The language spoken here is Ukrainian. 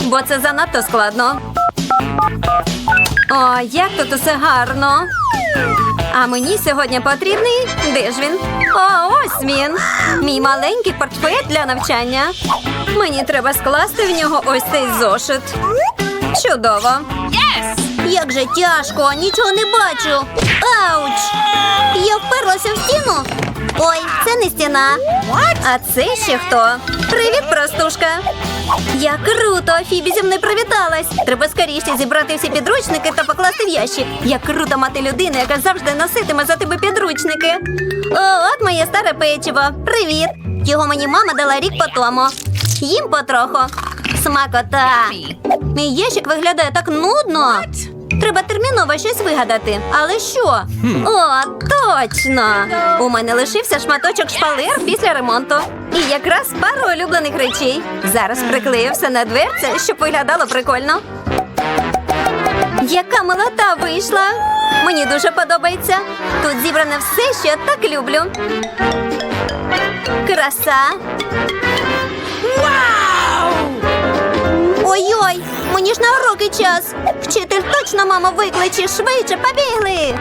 бо це занадто складно. О, як тут усе гарно. А мені сьогодні потрібний. Де ж він? О, ось він. Мій маленький портфель для навчання. Мені треба скласти в нього ось цей зошит. Чудово. Як же тяжко, нічого не бачу. Ауч! Я вперлася в стіну. Ой, це не стіна. А це ще хто? Привіт, простушка. Як круто, Фібі зі мною привіталась. Треба скоріше зібрати всі підручники та покласти в ящик. Як круто мати людину, яка завжди носитиме за тебе підручники. О, от моє старе печиво. Привіт. Його мені мама дала рік по тому. Їм потроху. Смакота. Мій ящик виглядає так нудно. Треба терміново щось вигадати. Але що? О, точно! У мене лишився шматочок шпалер після ремонту. І якраз пару улюблених речей. Зараз приклею все на дверце, щоб виглядало прикольно. Яка милота вийшла! Мені дуже подобається. Тут зібране все, що я так люблю. Краса. Ой-ой, мені ж на уроки час. Вчитель точно маму викличе, швидше побігли.